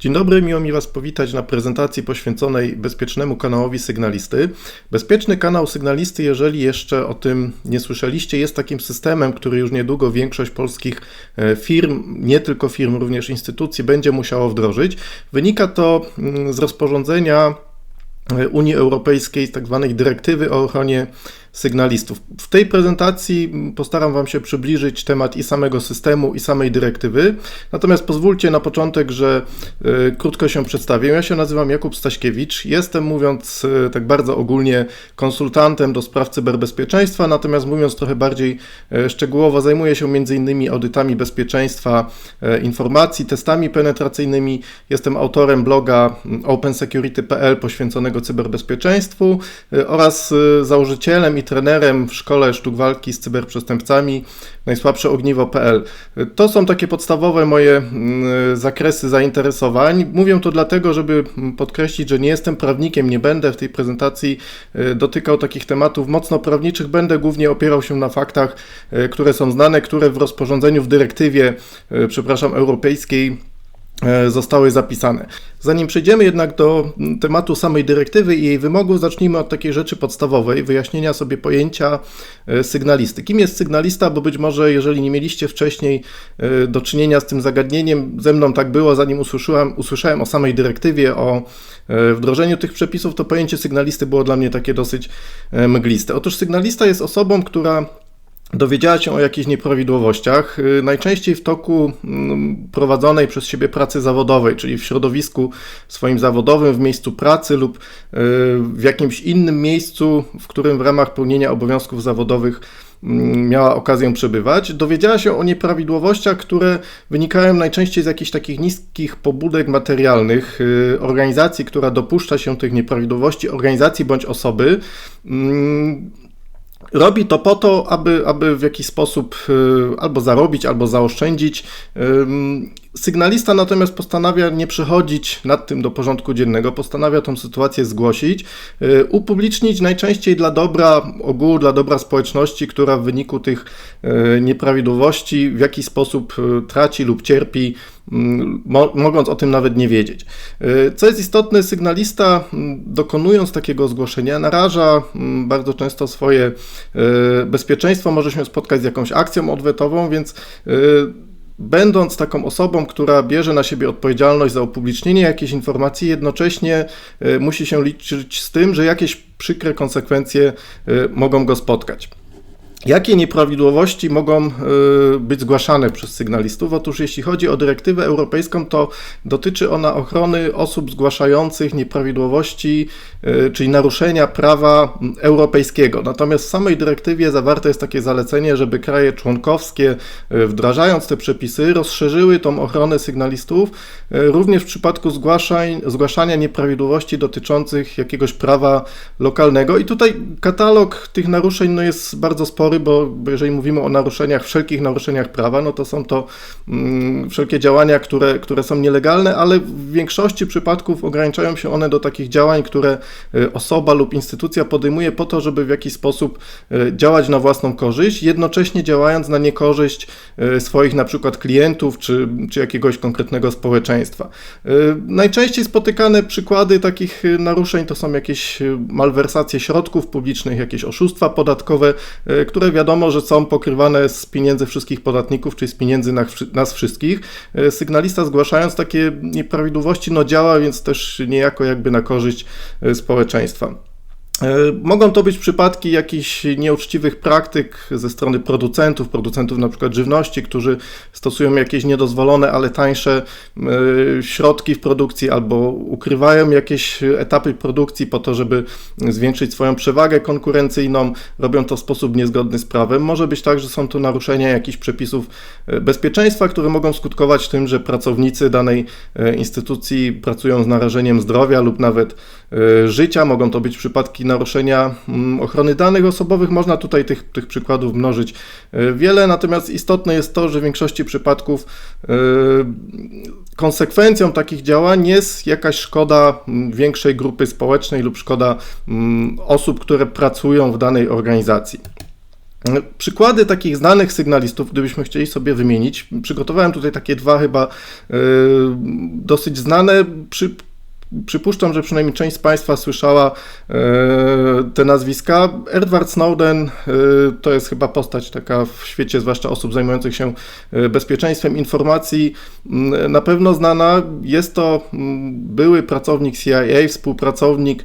Dzień dobry, miło mi Was powitać na prezentacji poświęconej bezpiecznemu kanałowi sygnalisty. Bezpieczny kanał sygnalisty, jeżeli jeszcze o tym nie słyszeliście, jest takim systemem, który już niedługo większość polskich e, firm, nie tylko firm, również instytucji będzie musiało wdrożyć. Wynika to mm, z rozporządzenia e, Unii Europejskiej, z tak zwanej dyrektywy o ochronie sygnalistów. W tej prezentacji postaram Wam się przybliżyć temat i samego systemu, i samej dyrektywy. Natomiast pozwólcie na początek, że y, krótko się przedstawię. Ja się nazywam Jakub Staśkiewicz. Jestem, mówiąc y, tak bardzo ogólnie, konsultantem do spraw cyberbezpieczeństwa, natomiast mówiąc trochę bardziej y, szczegółowo, zajmuję się m.in. audytami bezpieczeństwa informacji, testami penetracyjnymi. Jestem autorem bloga opensecurity.pl poświęconego cyberbezpieczeństwu oraz założycielem i trenerem w szkole sztuk walki z cyberprzestępcami najsłabsze ogniwo.pl. To są takie podstawowe moje mm, zakresy zainteresowań. Mówię to dlatego, żeby podkreślić, że nie jestem prawnikiem, nie będę w tej prezentacji e, dotykał takich tematów mocno prawniczych, będę głównie opierał się na faktach, e, które są znane, które w rozporządzeniu, w dyrektywie, e, przepraszam, europejskiej zostały zapisane. Zanim przejdziemy jednak do tematu samej dyrektywy i jej wymogów, zacznijmy od takiej rzeczy podstawowej, wyjaśnienia sobie pojęcia e, sygnalisty. Kim jest sygnalista? Bo być może, jeżeli nie mieliście wcześniej e, do czynienia z tym zagadnieniem, ze mną tak było, zanim usłyszałem, usłyszałem o samej dyrektywie, o wdrożeniu tych przepisów, to pojęcie sygnalisty było dla mnie takie dosyć mgliste. Otóż sygnalista jest osobą, która dowiedziała się o jakichś nieprawidłowościach, y, najczęściej w toku mm, prowadzonej przez siebie pracy zawodowej, czyli w środowisku swoim zawodowym, w miejscu pracy lub y, w jakimś innym miejscu, w którym w ramach pełnienia obowiązków zawodowych mm, miała okazję przebywać, dowiedziała się o nieprawidłowościach, które wynikają najczęściej z jakichś takich niskich pobudek materialnych y, organizacji, która dopuszcza się tych nieprawidłowości, organizacji bądź osoby mm, Robi to po to, aby, aby w jakiś sposób y, albo zarobić, albo zaoszczędzić. Sygnalista natomiast postanawia nie przechodzić nad tym do porządku dziennego, postanawia tą sytuację zgłosić, y, upublicznić najczęściej dla dobra ogółu, dla dobra społeczności, która w wyniku tych y, nieprawidłowości w jakiś sposób traci lub cierpi mm, mogąc o tym nawet nie wiedzieć. Co jest istotne, sygnalista dokonując takiego zgłoszenia naraża bardzo często swoje bezpieczeństwo może się spotkać z jakąś akcją odwetową, więc będąc taką osobą, która bierze na siebie odpowiedzialność za upublicznienie jakiejś informacji, jednocześnie e, musi się liczyć z tym, że jakieś przykre konsekwencje mogą go spotkać. Jakie nieprawidłowości mogą y, być zgłaszane przez sygnalistów? Otóż jeśli chodzi o dyrektywę europejską, to dotyczy ona ochrony osób zgłaszających nieprawidłowości, y, czyli naruszenia prawa europejskiego. Natomiast w samej dyrektywie zawarte jest takie zalecenie, żeby kraje członkowskie, y, wdrażając te przepisy, rozszerzyły tą ochronę sygnalistów również w przypadku zgłaszań, zgłaszania nieprawidłowości dotyczących jakiegoś prawa lokalnego. I tutaj katalog tych naruszeń no, jest bardzo spory bo, bo jeżeli mówimy o naruszeniach, wszelkich naruszeniach prawa, no to są to mm, wszelkie działania, które, które są nielegalne, ale w większości przypadków ograniczają się one do takich działań, które y, osoba lub instytucja podejmuje po to, żeby w jakiś sposób y, działać na własną korzyść, jednocześnie działając na niekorzyść y, swoich na przykład klientów czy, czy jakiegoś konkretnego społeczeństwa. Najczęściej spotykane przykłady takich naruszeń to są jakieś malwersacje środków publicznych, jakieś oszustwa podatkowe, które które wiadomo, że są pokrywane z pieniędzy wszystkich podatników, czyli z pieniędzy nas wszystkich. E, sygnalista zgłaszając takie nieprawidłowości, no działa więc też niejako jakby na korzyść e, społeczeństwa. E, mogą to być przypadki jakichś nieuczciwych praktyk ze strony producentów, producentów na przykład żywności, którzy stosują jakieś niedozwolone, ale tańsze e, środki w produkcji albo ukrywają jakieś etapy produkcji po to, żeby zwiększyć swoją przewagę konkurencyjną, robią to w sposób niezgodny z prawem. Może być tak, że są to naruszenia jakichś przepisów e, bezpieczeństwa, które mogą skutkować tym, że pracownicy danej instytucji pracują z narażeniem zdrowia lub nawet życia. Mogą to być przypadki naruszenia mm, ochrony danych osobowych. Można tutaj tych, tych przykładów mnożyć e, wiele, natomiast istotne jest to, że w większości przypadków e, konsekwencją takich działań jest jakaś szkoda mm, większej grupy społecznej lub szkoda mm, osób, które pracują w danej organizacji. Przykłady takich znanych sygnalistów, gdybyśmy chcieli sobie wymienić, przygotowałem tutaj takie dwa chyba dosyć znane. Przy, Przypuszczam, że przynajmniej część z Państwa słyszała e, te nazwiska. Edward Snowden e, to jest chyba postać taka w świecie, zwłaszcza osób zajmujących się e, bezpieczeństwem informacji, na pewno znana. Jest to były pracownik CIA, współpracownik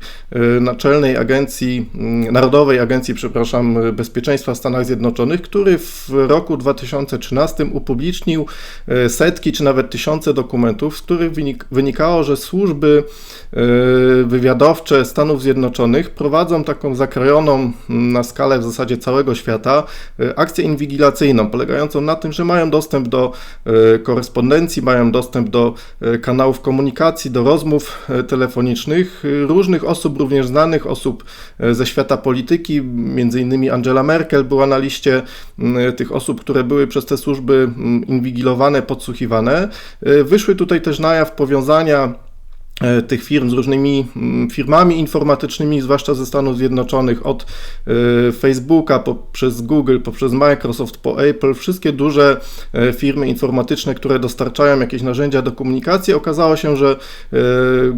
Naczelnej Agencji, Narodowej Agencji, przepraszam, Bezpieczeństwa w Stanach Zjednoczonych, który w roku 2013 upublicznił setki czy nawet tysiące dokumentów, z których wynikało, że służby wywiadowcze Stanów Zjednoczonych prowadzą taką zakrojoną na skalę w zasadzie całego świata e, akcję inwigilacyjną, polegającą na tym, że mają dostęp do e, korespondencji, mają dostęp do kanałów komunikacji, do rozmów telefonicznych różnych osób, również znanych osób ze świata polityki, między innymi Angela Merkel była na liście tych osób, które były przez te służby inwigilowane, podsłuchiwane. Wyszły tutaj też na jaw powiązania tych firm z różnymi mm, firmami informatycznymi, zwłaszcza ze Stanów Zjednoczonych, od e, Facebooka, poprzez Google, poprzez Microsoft, po Apple, wszystkie duże e, firmy informatyczne, które dostarczają jakieś narzędzia do komunikacji, okazało się, że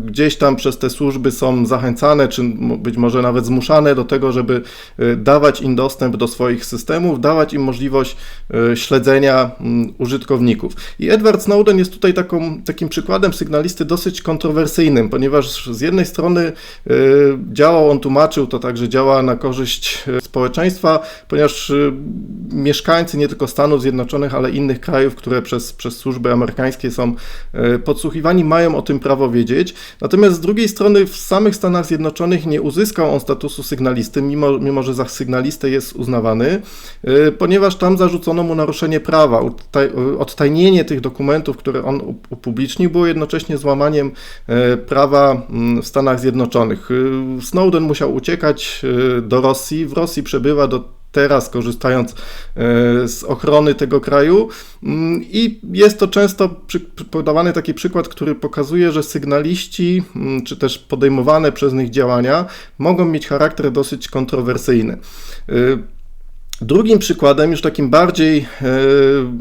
gdzieś tam przez te służby są zachęcane, czy być może nawet zmuszane do tego, żeby dawać im dostęp do swoich systemów, dawać im możliwość śledzenia mm, użytkowników. I Edward Snowden jest tutaj taką, takim przykładem sygnalisty dosyć kontrowersyjnym, kontrowersyjnym, ponieważ z jednej strony y, działał, on tłumaczył to tak, że działa na korzyść y, społeczeństwa, ponieważ y, mieszkańcy nie tylko Stanów Zjednoczonych, ale innych krajów, które przez, przez służby amerykańskie są podsłuchiwani, mają o tym prawo wiedzieć. Natomiast z drugiej strony w samych Stanach Zjednoczonych nie uzyskał on statusu sygnalisty, mimo, mimo że za sygnalistę jest uznawany, ponieważ tam zarzucono mu naruszenie prawa. Odtajnienie tych dokumentów, które on upublicznił, było jednocześnie złamaniem prawa mm, w Stanach Zjednoczonych. E, Snowden musiał uciekać e, do Rosji. W Rosji przebywa do teraz, korzystając z ochrony tego kraju. Mm, I jest to często podawany taki przykład, który pokazuje, że sygnaliści, mm, czy też podejmowane przez nich działania mogą mieć charakter dosyć kontrowersyjny. Drugim przykładem, już takim bardziej e,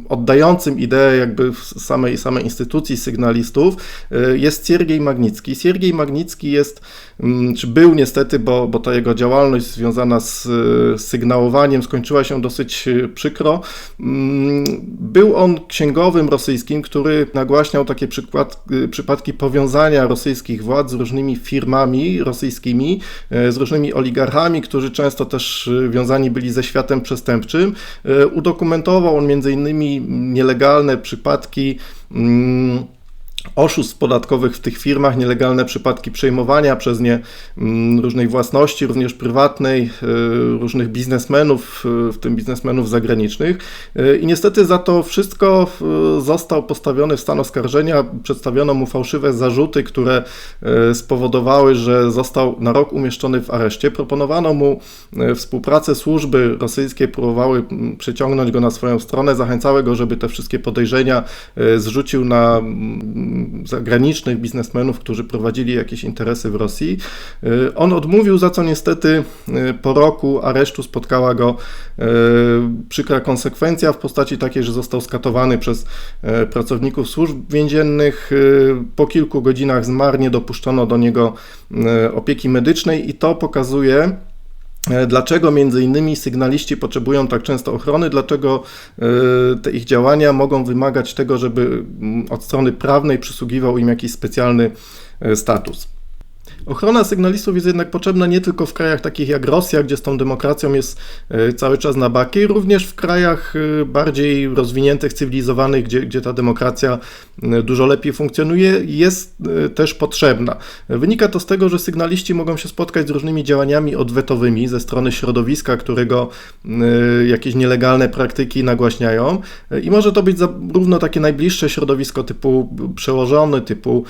oddającym ideę jakby samej, samej instytucji sygnalistów, e, jest Siergiej Magnicki. Siergiej Magnicki jest, mm, czy był niestety, bo, bo ta jego działalność związana z e, sygnałowaniem skończyła się dosyć przykro. Mm, był on księgowym rosyjskim, który nagłaśniał takie przykład, przypadki powiązania rosyjskich władz z różnymi firmami rosyjskimi, z różnymi oligarchami, którzy często też wiązani byli ze światem przestępczym. E, udokumentował on m.in. nielegalne przypadki mm, oszustw podatkowych w tych firmach, nielegalne przypadki przejmowania przez nie mm, różnej własności, również prywatnej, e, różnych biznesmenów, e, w tym biznesmenów zagranicznych. E, I niestety za to wszystko został postawiony w stan oskarżenia, przedstawiono mu fałszywe zarzuty, które spowodowały, że został na rok umieszczony w areszcie. Proponowano mu współpracę, służby rosyjskie próbowały przyciągnąć go na swoją stronę, zachęcały go, żeby te wszystkie podejrzenia zrzucił na zagranicznych biznesmenów, którzy prowadzili jakieś interesy w Rosji. Y, on odmówił, za co niestety y, po roku aresztu spotkała go y, przykra konsekwencja w postaci takiej, że został skatowany przez pracowników służb więziennych. Po kilku godzinach zmarł, nie dopuszczono do niego opieki medycznej i to pokazuje, dlaczego między innymi sygnaliści potrzebują tak często ochrony? Dlaczego e, te ich działania mogą wymagać tego, żeby mm, od strony prawnej przysługiwał im jakiś specjalny e, status? Ochrona sygnalistów jest jednak potrzebna nie tylko w krajach takich jak Rosja, gdzie z tą demokracją jest e, cały czas na baki, również w krajach e, bardziej rozwiniętych, cywilizowanych, gdzie, gdzie ta demokracja e, dużo lepiej funkcjonuje, jest też potrzebna. Wynika to z tego, że sygnaliści mogą się spotkać z różnymi działaniami odwetowymi ze strony środowiska, którego jakieś nielegalne praktyki nagłaśniają i może to być zarówno takie najbliższe środowisko typu przełożony, typu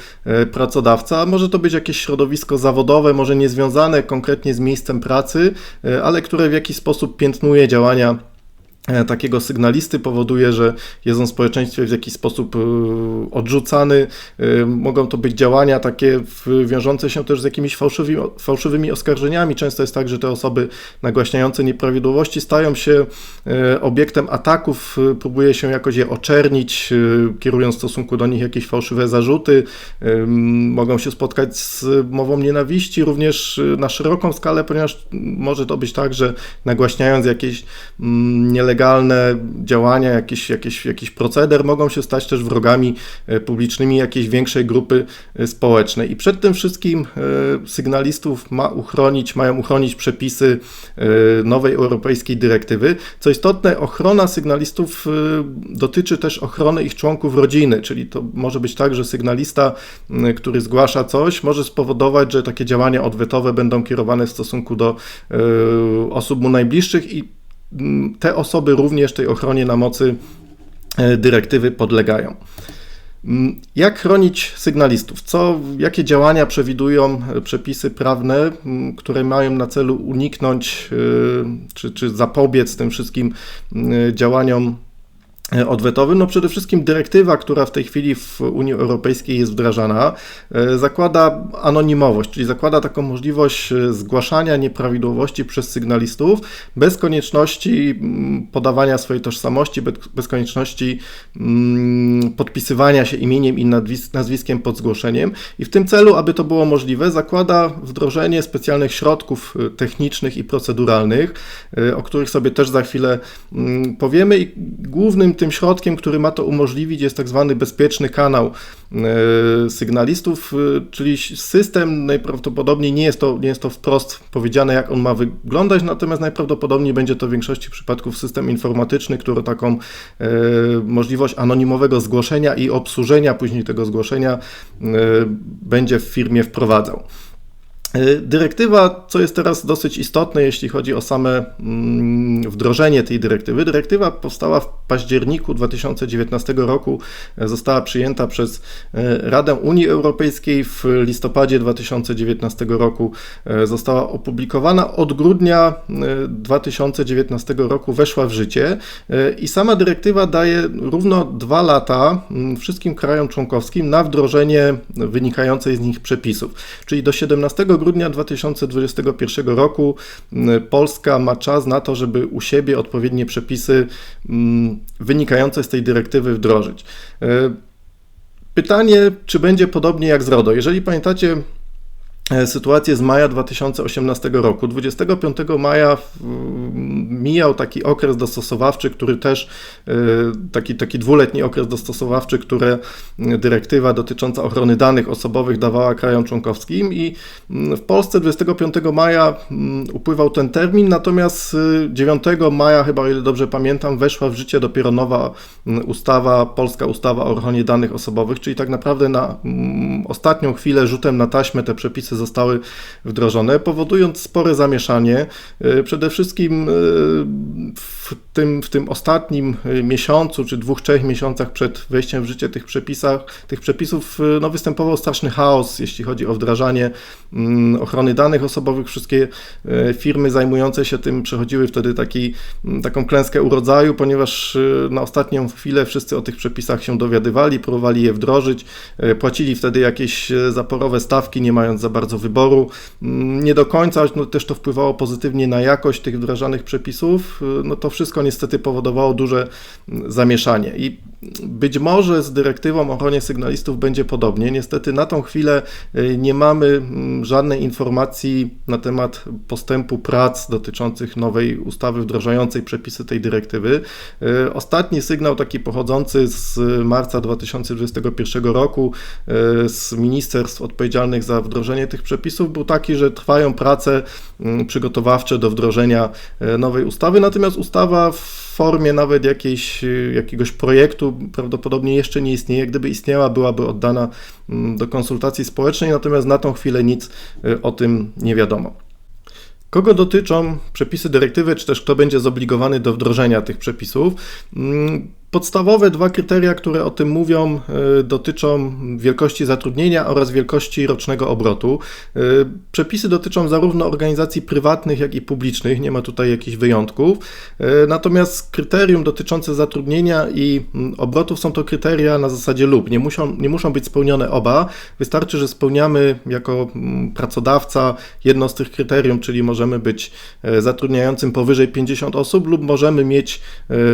pracodawca, a może to być jakieś środowisko zawodowe, może nie związane konkretnie z miejscem pracy, e, ale które w jakiś sposób piętnuje działania takiego sygnalisty powoduje, że jest on w społeczeństwie w jakiś sposób e, odrzucany. E, mogą to być działania takie wiążące się też z jakimiś fałszywymi, fałszywymi oskarżeniami. Często jest tak, że te osoby nagłaśniające nieprawidłowości stają się obiektem ataków, próbuje się jakoś je oczernić, kierując w stosunku do nich jakieś fałszywe zarzuty. Mogą się spotkać z mową nienawiści również na szeroką skalę, ponieważ może to być tak, że nagłaśniając jakieś nielegalne nielegalne działania, jakiś, jakiś, jakiś proceder mogą się stać też wrogami e, publicznymi jakiejś większej grupy e, społecznej. I przed tym wszystkim e, sygnalistów ma uchronić, mają uchronić przepisy nowej europejskiej dyrektywy. Co istotne, ochrona sygnalistów dotyczy też ochrony ich członków rodziny, czyli to może być tak, że sygnalista, który zgłasza coś, może spowodować, że takie działania odwetowe będą kierowane w stosunku do osób mu najbliższych i te osoby również tej ochronie na mocy e, dyrektywy podlegają. Mm, jak chronić sygnalistów? Co, jakie działania przewidują e, przepisy prawne, mm, które mają na celu uniknąć e, czy, czy zapobiec tym wszystkim mm, działaniom odwetowym? No przede wszystkim dyrektywa, która w tej chwili w Unii Europejskiej jest wdrażana, e, zakłada anonimowość, czyli zakłada taką możliwość e, zgłaszania nieprawidłowości przez sygnalistów bez konieczności mm, podawania swojej tożsamości, bez konieczności mm, podpisywania się imieniem i nazwiskiem pod zgłoszeniem. I w tym celu, aby to było możliwe, zakłada wdrożenie specjalnych środków technicznych i proceduralnych, o których sobie też za chwilę mm, powiemy. I głównym tym środkiem, który ma to umożliwić, jest tak zwany bezpieczny kanał e, sygnalistów, e, czyli system najprawdopodobniej nie jest to, nie jest to wprost powiedziane, jak on ma wyglądać, natomiast najprawdopodobniej będzie to w większości przypadków system informatyczny, który taką e, możliwość anonimowego zgłoszenia i obsłużenia później tego zgłoszenia będzie w firmie wprowadzał. E, dyrektywa, co jest teraz dosyć istotne, jeśli chodzi o same mm, wdrożenie tej dyrektywy. Dyrektywa powstała w październiku 2019 roku, e, została przyjęta przez e, Radę Unii Europejskiej w listopadzie 2019 roku, została opublikowana. Od grudnia 2019 roku weszła w życie i sama dyrektywa daje równo dwa lata mm, wszystkim krajom członkowskim na wdrożenie wynikającej z nich przepisów, czyli do 17 grudnia grudnia 2021 roku Polska ma czas na to, żeby u siebie odpowiednie przepisy wynikające z tej dyrektywy wdrożyć. E, pytanie, czy będzie podobnie jak z RODO? Jeżeli pamiętacie, sytuację z maja 2018 roku. 25 maja mijał taki okres dostosowawczy, który też, e, taki, taki dwuletni okres dostosowawczy, które dyrektywa dotycząca ochrony danych osobowych dawała krajom członkowskim i w Polsce 25 maja upływał ten termin, natomiast 9 maja, chyba o ile dobrze pamiętam, weszła w życie dopiero nowa ustawa, polska ustawa o ochronie danych osobowych, czyli tak naprawdę na ostatnią chwilę rzutem na taśmę te przepisy zostały wdrożone, powodując spore zamieszanie. E, przede wszystkim e, w tym, w tym ostatnim e, miesiącu, czy dwóch, trzech miesiącach przed wejściem w życie tych, przepisach, tych przepisów no, występował straszny chaos, jeśli chodzi o wdrażanie mm, ochrony danych osobowych. Wszystkie firmy zajmujące się tym przechodziły wtedy taki, mm, taką klęskę urodzaju, ponieważ na ostatnią chwilę wszyscy o tych przepisach się dowiadywali, próbowali je wdrożyć, płacili wtedy jakieś zaporowe stawki, nie mając za bardzo bardzo wyboru. Mm, nie do końca no, też to wpływało pozytywnie na jakość tych wdrażanych przepisów. No to wszystko niestety powodowało duże mm, zamieszanie. I być może z dyrektywą o ochronie sygnalistów będzie podobnie. Niestety na tą chwilę y, nie mamy mm, żadnej informacji na temat postępu prac dotyczących nowej ustawy wdrażającej przepisy tej dyrektywy. Y, ostatni sygnał taki pochodzący z marca 2021 roku y, z ministerstw odpowiedzialnych za wdrożenie tych przepisów był taki, że trwają prace mm, przygotowawcze do wdrożenia nowej ustawy, natomiast ustawa w formie nawet jakiejś, jakiegoś projektu prawdopodobnie jeszcze nie istnieje. Gdyby istniała, byłaby oddana mm, do konsultacji społecznej, natomiast na tą chwilę nic y, o tym nie wiadomo. Kogo dotyczą przepisy dyrektywy, czy też kto będzie zobligowany do wdrożenia tych przepisów? Podstawowe dwa kryteria, które o tym mówią, y, dotyczą wielkości zatrudnienia oraz wielkości rocznego obrotu. Y, przepisy dotyczą zarówno organizacji prywatnych, jak i publicznych, nie ma tutaj jakichś wyjątków. Y, natomiast kryterium dotyczące zatrudnienia i mm, obrotów są to kryteria na zasadzie lub. Nie muszą, nie muszą być spełnione oba. Wystarczy, że spełniamy jako mm, pracodawca jedno z tych kryterium, czyli możemy być zatrudniającym powyżej 50 osób lub możemy mieć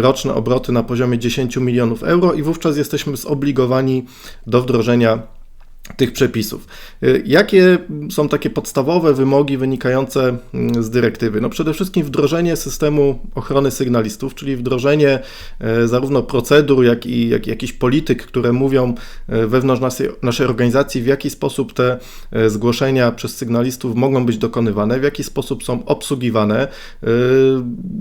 roczne obroty na poziomie 10 milionów euro i wówczas jesteśmy zobligowani do wdrożenia tych przepisów. Y, jakie są takie podstawowe wymogi wynikające mm, z dyrektywy? No przede wszystkim wdrożenie systemu ochrony sygnalistów, czyli wdrożenie e, zarówno procedur, jak i jak, jakichś polityk, które mówią e, wewnątrz naszej, naszej organizacji, w jaki sposób te e, zgłoszenia przez sygnalistów mogą być dokonywane, w jaki sposób są obsługiwane.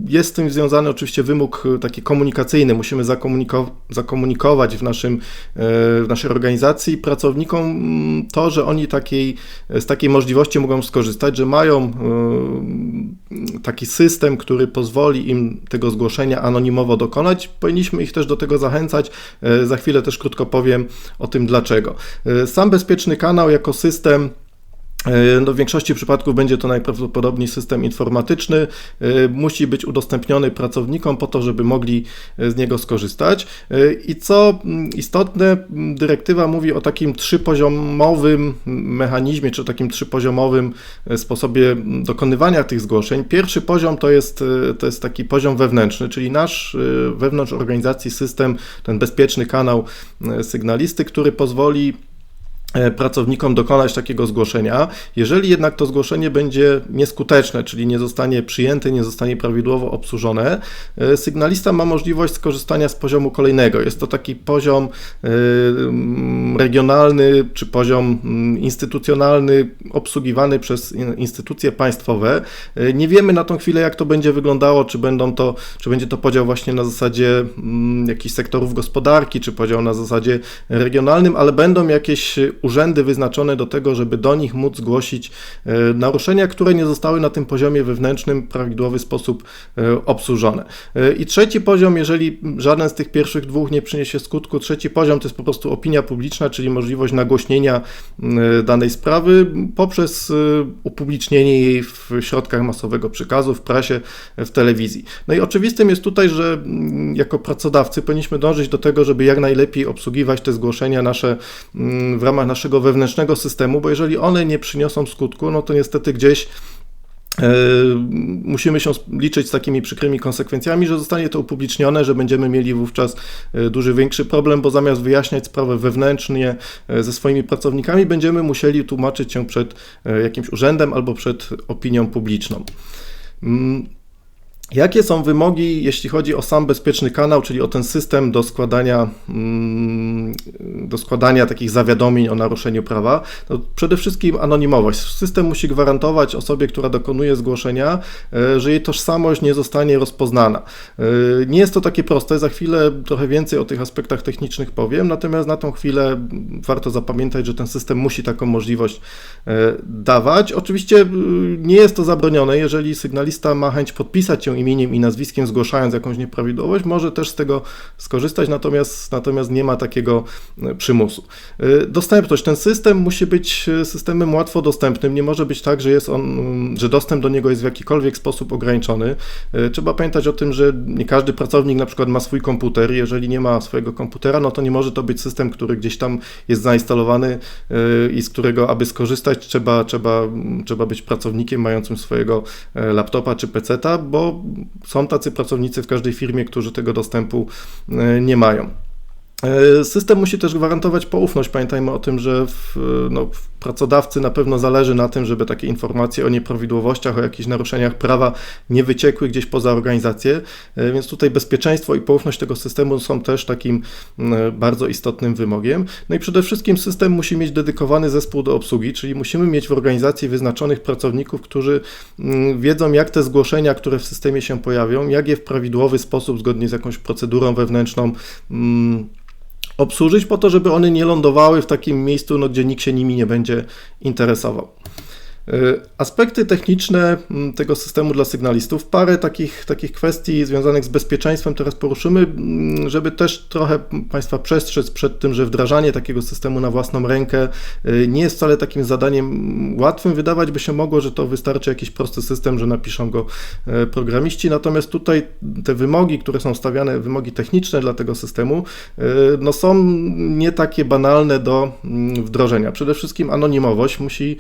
Jest z tym związany oczywiście wymóg taki komunikacyjny. Musimy zakomuniko zakomunikować w, naszym, w naszej organizacji pracownikom to, że oni takiej, z takiej możliwości mogą skorzystać, że mają e, taki system, który pozwoli im tego zgłoszenia anonimowo dokonać. Powinniśmy ich też do tego zachęcać. E, za chwilę też krótko powiem o tym dlaczego. E, sam bezpieczny kanał jako system no w większości przypadków będzie to najprawdopodobniej system informatyczny. E, musi być udostępniony pracownikom po to, żeby mogli e, z niego skorzystać. I co istotne, dyrektywa mówi o takim trzypoziomowym mechanizmie, czy takim trzypoziomowym sposobie dokonywania tych zgłoszeń. Pierwszy poziom to jest, to jest taki poziom wewnętrzny, czyli nasz wewnątrz organizacji system, ten bezpieczny kanał sygnalisty, który pozwoli E, pracownikom dokonać takiego zgłoszenia. Jeżeli jednak to zgłoszenie będzie nieskuteczne, czyli nie zostanie przyjęte, nie zostanie prawidłowo obsłużone, e, sygnalista ma możliwość skorzystania z poziomu kolejnego. Jest to taki poziom e, regionalny czy poziom instytucjonalny obsługiwany przez instytucje państwowe. Nie wiemy na tą chwilę, jak to będzie wyglądało, czy, będą to, czy będzie to podział właśnie na zasadzie jakichś sektorów gospodarki, czy podział na zasadzie regionalnym, ale będą jakieś urzędy wyznaczone do tego, żeby do nich móc zgłosić e, naruszenia, które nie zostały na tym poziomie wewnętrznym w prawidłowy sposób e, obsłużone. E, I trzeci poziom, jeżeli żaden z tych pierwszych dwóch nie przyniesie skutku, trzeci poziom to jest po prostu opinia publiczna, czyli możliwość nagłośnienia danej sprawy poprzez upublicznienie jej w środkach masowego przekazu, w prasie, w telewizji. No i oczywistym jest tutaj, że jako pracodawcy powinniśmy dążyć do tego, żeby jak najlepiej obsługiwać te zgłoszenia nasze w ramach naszego wewnętrznego systemu, bo jeżeli one nie przyniosą skutku, no to niestety gdzieś e, musimy się liczyć z takimi przykrymi konsekwencjami, że zostanie to upublicznione, że będziemy mieli wówczas e, duży, większy problem, bo zamiast wyjaśniać sprawę wewnętrznie e, ze swoimi pracownikami, będziemy musieli tłumaczyć się przed jakimś urzędem albo przed opinią publiczną. Jakie są wymogi, jeśli chodzi o sam bezpieczny kanał, czyli o ten system do składania, mm, do składania takich zawiadomień o naruszeniu prawa? To przede wszystkim anonimowość. System musi gwarantować osobie, która dokonuje zgłoszenia, e, że jej tożsamość nie zostanie rozpoznana. E, nie jest to takie proste, za chwilę trochę więcej o tych aspektach technicznych powiem, natomiast na tą chwilę warto zapamiętać, że ten system musi taką możliwość e, dawać. Oczywiście nie jest to zabronione, jeżeli sygnalista ma chęć podpisać się imieniem i nazwiskiem, zgłaszając jakąś nieprawidłowość, może też z tego skorzystać, natomiast, natomiast nie ma takiego e, przymusu. E, dostępność. Ten system musi być e, systemem łatwo dostępnym. Nie może być tak, że jest on, mm, że dostęp do niego jest w jakikolwiek sposób ograniczony. Trzeba pamiętać o tym, że nie każdy pracownik na przykład ma swój komputer. Jeżeli nie ma swojego komputera, no to nie może to być system, który gdzieś tam jest zainstalowany i z którego, aby skorzystać, trzeba, trzeba, trzeba być pracownikiem mającym swojego laptopa czy peceta, bo są tacy pracownicy w każdej firmie, którzy tego dostępu e, nie mają. E, system musi też gwarantować poufność. Pamiętajmy o tym, że w, no, w pracodawcy na pewno zależy na tym, żeby takie informacje o nieprawidłowościach, o jakichś naruszeniach prawa nie wyciekły gdzieś poza organizację, e, więc tutaj bezpieczeństwo i poufność tego systemu są też takim bardzo istotnym wymogiem. No i przede wszystkim system musi mieć dedykowany zespół do obsługi, czyli musimy mieć w organizacji wyznaczonych pracowników, którzy wiedzą, jak te zgłoszenia, które w systemie się pojawią, jak je w prawidłowy sposób, zgodnie z jakąś procedurą wewnętrzną, obsłużyć po to, żeby one nie lądowały w takim miejscu, no, gdzie nikt się nimi nie będzie interesował. Aspekty techniczne mm, tego systemu dla sygnalistów, parę takich, takich kwestii związanych z bezpieczeństwem teraz poruszymy, mm, żeby też trochę Państwa przestrzec przed tym, że wdrażanie takiego systemu na własną rękę y, nie jest wcale takim zadaniem łatwym. Wydawać by się mogło, że to wystarczy jakiś prosty system, że napiszą go y, programiści, natomiast tutaj te wymogi, które są stawiane, wymogi techniczne dla tego systemu, y, no są nie takie banalne do mm, wdrożenia. Przede wszystkim anonimowość musi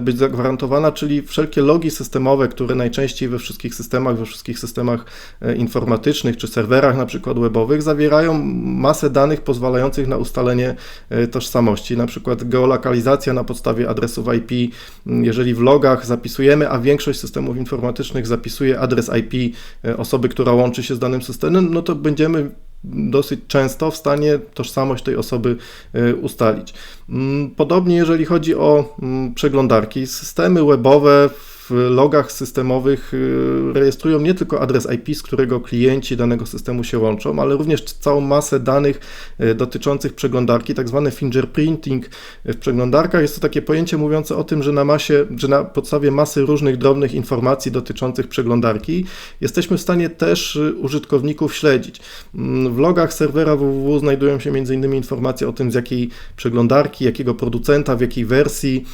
być zagwarantowana, czyli wszelkie logi systemowe, które najczęściej we wszystkich systemach, we wszystkich systemach e, informatycznych czy serwerach na przykład webowych zawierają masę danych pozwalających na ustalenie e, tożsamości, na przykład geolokalizacja na podstawie adresów IP. Jeżeli w logach zapisujemy, a większość systemów informatycznych zapisuje adres IP e, osoby, która łączy się z danym systemem, no to będziemy dosyć często w stanie tożsamość tej osoby e, ustalić. Mm, podobnie jeżeli chodzi o mm, przeglądarki, systemy webowe w logach systemowych y, rejestrują nie tylko adres IP, z którego klienci danego systemu się łączą, ale również całą masę danych y, dotyczących przeglądarki, tak zwane fingerprinting w przeglądarkach. Jest to takie pojęcie mówiące o tym, że na masie, że na podstawie masy różnych drobnych informacji dotyczących przeglądarki jesteśmy w stanie też y, użytkowników śledzić. Mm, w logach serwera www znajdują się m.in. informacje o tym, z jakiej przeglądarki, jakiego producenta, w jakiej wersji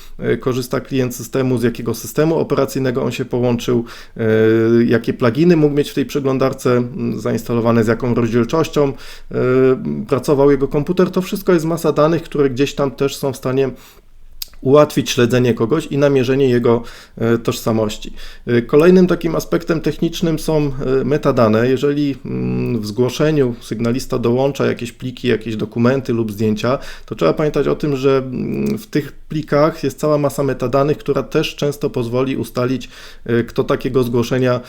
korzysta klient systemu, z jakiego systemu operacyjnego operacyjnego on się połączył, e, jakie pluginy mógł mieć w tej przeglądarce zainstalowane, z jaką rozdzielczością e, pracował jego komputer. To wszystko jest masa danych, które gdzieś tam też są w stanie ułatwić śledzenie kogoś i namierzenie jego e, tożsamości. E, kolejnym takim aspektem technicznym są e, metadane. Jeżeli mm, w zgłoszeniu sygnalista dołącza jakieś pliki, jakieś dokumenty lub zdjęcia, to trzeba pamiętać o tym, że mm, w tych plikach jest cała masa metadanych, która też często pozwoli ustalić, kto takiego zgłoszenia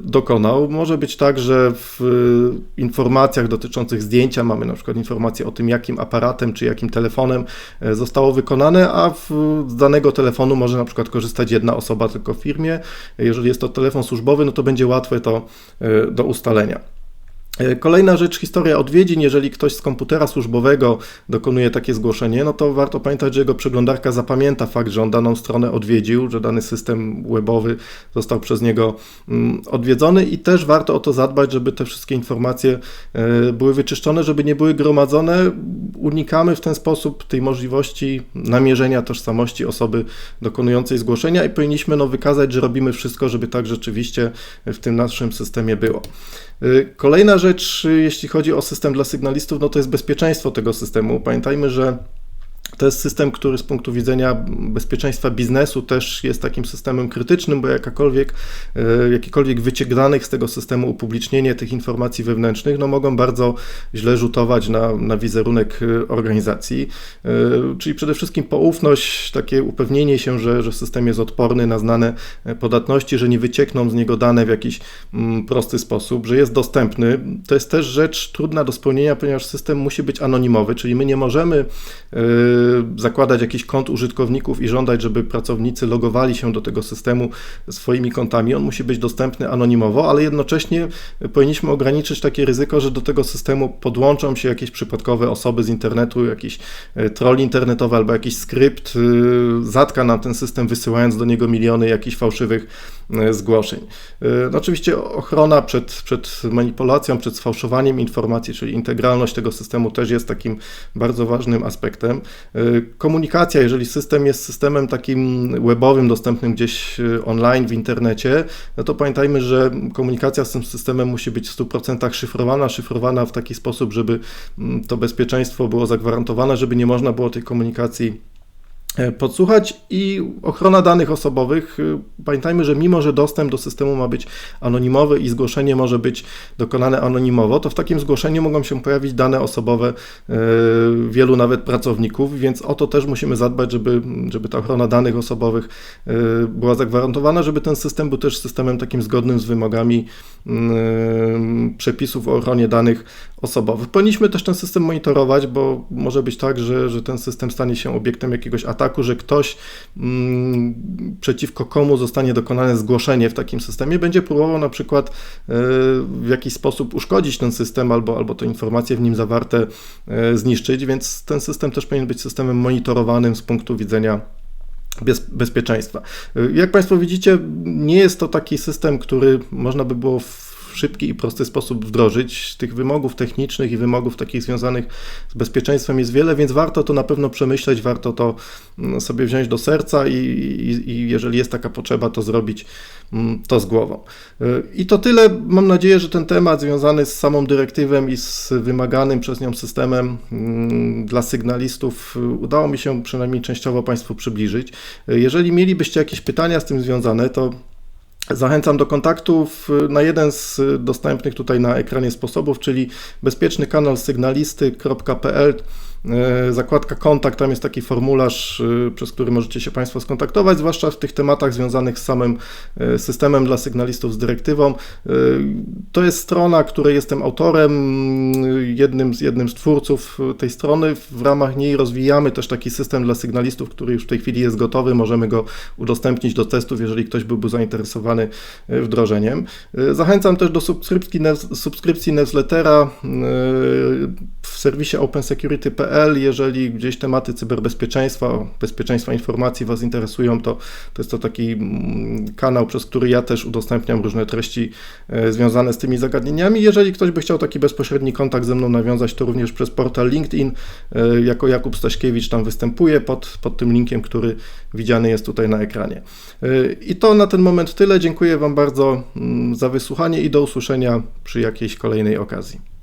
dokonał. Może być tak, że w informacjach dotyczących zdjęcia mamy na przykład informację o tym, jakim aparatem czy jakim telefonem zostało wykonane, a z danego telefonu może na przykład korzystać jedna osoba tylko w firmie. Jeżeli jest to telefon służbowy, no to będzie łatwe to e, do ustalenia. E, kolejna rzecz, historia odwiedzin. Jeżeli ktoś z komputera służbowego dokonuje takie zgłoszenie, no to warto pamiętać, że jego przeglądarka zapamięta fakt, że on daną stronę odwiedził, że dany system webowy został przez niego mm, odwiedzony i też warto o to zadbać, żeby te wszystkie informacje e, były wyczyszczone, żeby nie były gromadzone. Unikamy w ten sposób tej możliwości namierzenia tożsamości osoby dokonującej zgłoszenia i powinniśmy no, wykazać, że robimy wszystko, żeby tak rzeczywiście w tym naszym systemie było. Y, kolejna rzecz, y, jeśli chodzi o system dla sygnalistów, no to jest bezpieczeństwo tego systemu. Pamiętajmy, że to jest system, który z punktu widzenia bezpieczeństwa biznesu też jest takim systemem krytycznym, bo jakakolwiek, e, jakikolwiek wyciek danych z tego systemu, upublicznienie tych informacji wewnętrznych, no mogą bardzo źle rzutować na, na wizerunek e, organizacji. E, czyli przede wszystkim poufność, takie upewnienie się, że, że system jest odporny na znane podatności, że nie wyciekną z niego dane w jakiś mm, prosty sposób, że jest dostępny. To jest też rzecz trudna do spełnienia, ponieważ system musi być anonimowy, czyli my nie możemy zakładać jakiś kont użytkowników i żądać, żeby pracownicy logowali się do tego systemu swoimi kontami. On musi być dostępny anonimowo, ale jednocześnie powinniśmy ograniczyć takie ryzyko, że do tego systemu podłączą się jakieś przypadkowe osoby z internetu, jakiś e, troll internetowy albo jakiś skrypt e, zatka nam ten system, wysyłając do niego miliony jakichś fałszywych zgłoszeń. No oczywiście ochrona przed, przed manipulacją, przed sfałszowaniem informacji, czyli integralność tego systemu też jest takim bardzo ważnym aspektem. E, komunikacja, jeżeli system jest systemem takim webowym, dostępnym gdzieś e, online w internecie, no to pamiętajmy, że komunikacja z tym systemem musi być w 100% szyfrowana, szyfrowana w taki sposób, żeby mm, to bezpieczeństwo było zagwarantowane, żeby nie można było tej komunikacji E, podsłuchać i ochrona danych osobowych. E, pamiętajmy, że mimo, że dostęp do systemu ma być anonimowy i zgłoszenie może być dokonane anonimowo, to w takim zgłoszeniu mogą się pojawić dane osobowe e, wielu nawet pracowników, więc o to też musimy zadbać, żeby, żeby ta ochrona danych osobowych była zagwarantowana, żeby ten system był też systemem takim zgodnym z wymogami przepisów o ochronie danych osobowych. Powinniśmy też ten system monitorować, bo może być tak, że, że ten system stanie się obiektem jakiegoś ataku, że ktoś mm, przeciwko komu zostanie dokonane zgłoszenie w takim systemie, będzie próbował na przykład y, w jakiś sposób uszkodzić ten system albo, albo te informacje w nim zawarte y, zniszczyć, więc ten system też powinien być systemem monitorowanym z punktu widzenia bez, bezpieczeństwa. Jak Państwo widzicie, nie jest to taki system, który można by było w szybki i prosty sposób wdrożyć. Tych wymogów technicznych i wymogów takich związanych z bezpieczeństwem jest wiele, więc warto to na pewno przemyśleć, warto to mm, sobie wziąć do serca i, i, i jeżeli jest taka potrzeba, to zrobić mm, to z głową. I to tyle. Mam nadzieję, że ten temat związany z samą dyrektywą i z wymaganym przez nią systemem mm, dla sygnalistów udało mi się przynajmniej częściowo Państwu przybliżyć. Jeżeli mielibyście jakieś pytania z tym związane, to Zachęcam do kontaktów. Na jeden z dostępnych tutaj na ekranie sposobów, czyli bezpieczny kanał sygnalisty.pl zakładka kontakt, tam jest taki formularz, e, przez który możecie się Państwo skontaktować, zwłaszcza w tych tematach związanych z samym e, systemem dla sygnalistów z dyrektywą. To jest strona, której jestem autorem, jednym z, jednym z twórców tej strony. W ramach niej rozwijamy też taki system dla sygnalistów, który już w tej chwili jest gotowy. Możemy go udostępnić do testów, jeżeli ktoś byłby zainteresowany wdrożeniem. Zachęcam też do subskrypcji, subskrypcji newslettera w serwisie opensecurity.pl jeżeli gdzieś tematy cyberbezpieczeństwa, bezpieczeństwa informacji Was interesują, to, to jest to taki mm, kanał, przez który ja też udostępniam różne treści e, związane z tymi zagadnieniami. Jeżeli ktoś by chciał taki bezpośredni kontakt ze mną nawiązać, to również przez portal LinkedIn, e, jako Jakub Staśkiewicz tam występuje pod, pod tym linkiem, który widziany jest tutaj na ekranie. E, I to na ten moment tyle. Dziękuję Wam bardzo mm, za wysłuchanie i do usłyszenia przy jakiejś kolejnej okazji.